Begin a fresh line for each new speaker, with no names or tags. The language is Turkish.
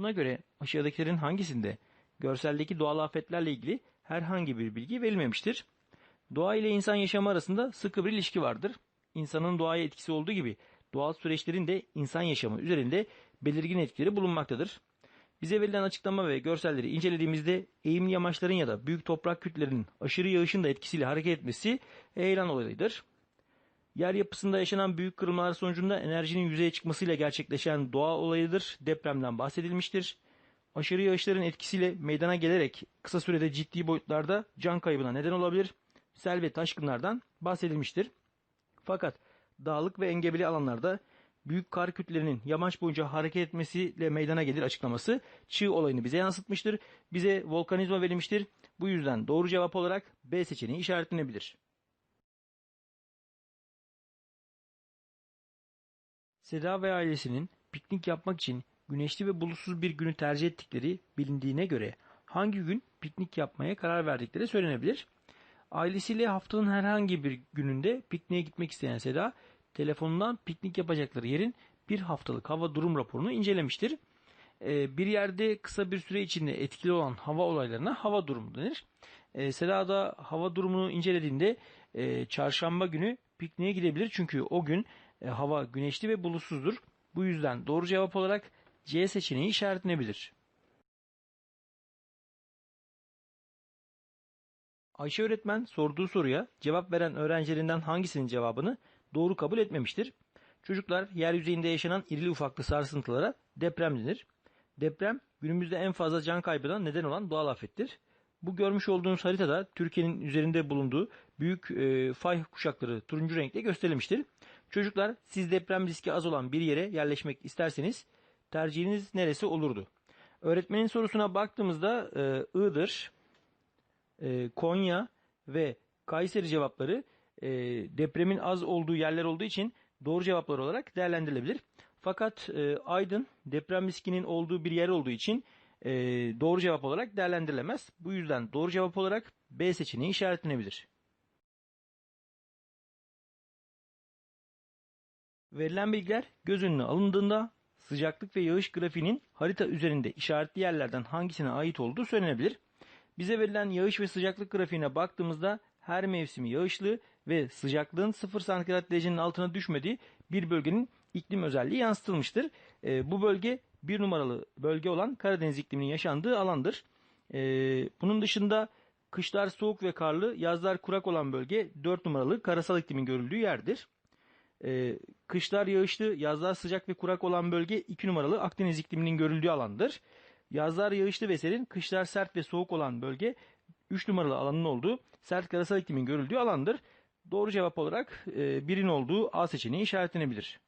Buna göre aşağıdakilerin hangisinde görseldeki doğal afetlerle ilgili herhangi bir bilgi verilmemiştir? Doğa ile insan yaşamı arasında sıkı bir ilişki vardır. İnsanın doğaya etkisi olduğu gibi doğal süreçlerin de insan yaşamı üzerinde belirgin etkileri bulunmaktadır. Bize verilen açıklama ve görselleri incelediğimizde eğimli yamaçların ya da büyük toprak kütlelerinin aşırı yağışın da etkisiyle hareket etmesi heyelan olayıdır. Yer yapısında yaşanan büyük kırılmalar sonucunda enerjinin yüzeye çıkmasıyla gerçekleşen doğa olayıdır. Depremden bahsedilmiştir. Aşırı yağışların etkisiyle meydana gelerek kısa sürede ciddi boyutlarda can kaybına neden olabilir. Sel ve taşkınlardan bahsedilmiştir. Fakat dağlık ve engebeli alanlarda büyük kar kütlelerinin yamaç boyunca hareket etmesiyle meydana gelir açıklaması çığ olayını bize yansıtmıştır. Bize volkanizma verilmiştir. Bu yüzden doğru cevap olarak B seçeneği işaretlenebilir. Seda ve ailesinin piknik yapmak için güneşli ve bulutsuz bir günü tercih ettikleri bilindiğine göre hangi gün piknik yapmaya karar verdikleri söylenebilir. Ailesiyle haftanın herhangi bir gününde pikniğe gitmek isteyen Seda, telefonundan piknik yapacakları yerin bir haftalık hava durum raporunu incelemiştir. Ee, bir yerde kısa bir süre içinde etkili olan hava olaylarına hava durumu denir. Ee, Seda da hava durumunu incelediğinde e, çarşamba günü pikniğe gidebilir çünkü o gün e, hava güneşli ve bulutsuzdur. Bu yüzden doğru cevap olarak C seçeneği işaretlenebilir. Ayşe öğretmen sorduğu soruya cevap veren öğrencilerinden hangisinin cevabını doğru kabul etmemiştir? Çocuklar yeryüzeyinde yaşanan irili ufaklı sarsıntılara deprem denir. Deprem günümüzde en fazla can kaybına neden olan doğal afettir. Bu görmüş olduğunuz haritada Türkiye'nin üzerinde bulunduğu büyük e, fay kuşakları turuncu renkte gösterilmiştir. Çocuklar siz deprem riski az olan bir yere yerleşmek isterseniz tercihiniz neresi olurdu? Öğretmenin sorusuna baktığımızda e, Iğdır, e, Konya ve Kayseri cevapları e, depremin az olduğu yerler olduğu için doğru cevaplar olarak değerlendirilebilir. Fakat e, Aydın deprem riskinin olduğu bir yer olduğu için e, doğru cevap olarak değerlendirilemez. Bu yüzden doğru cevap olarak B seçeneği işaretlenebilir. Verilen bilgiler göz önüne alındığında sıcaklık ve yağış grafiğinin harita üzerinde işaretli yerlerden hangisine ait olduğu söylenebilir. Bize verilen yağış ve sıcaklık grafiğine baktığımızda her mevsimi yağışlı ve sıcaklığın 0 santigrat derecenin altına düşmediği bir bölgenin iklim özelliği yansıtılmıştır. E, bu bölge bir numaralı bölge olan Karadeniz ikliminin yaşandığı alandır. E, bunun dışında kışlar soğuk ve karlı, yazlar kurak olan bölge 4 numaralı karasal iklimin görüldüğü yerdir. E, kışlar yağışlı, yazlar sıcak ve kurak olan bölge 2 numaralı Akdeniz ikliminin görüldüğü alandır. Yazlar yağışlı ve serin, kışlar sert ve soğuk olan bölge 3 numaralı alanın olduğu sert karasal iklimin görüldüğü alandır. Doğru cevap olarak e, birin olduğu A seçeneği işaretlenebilir.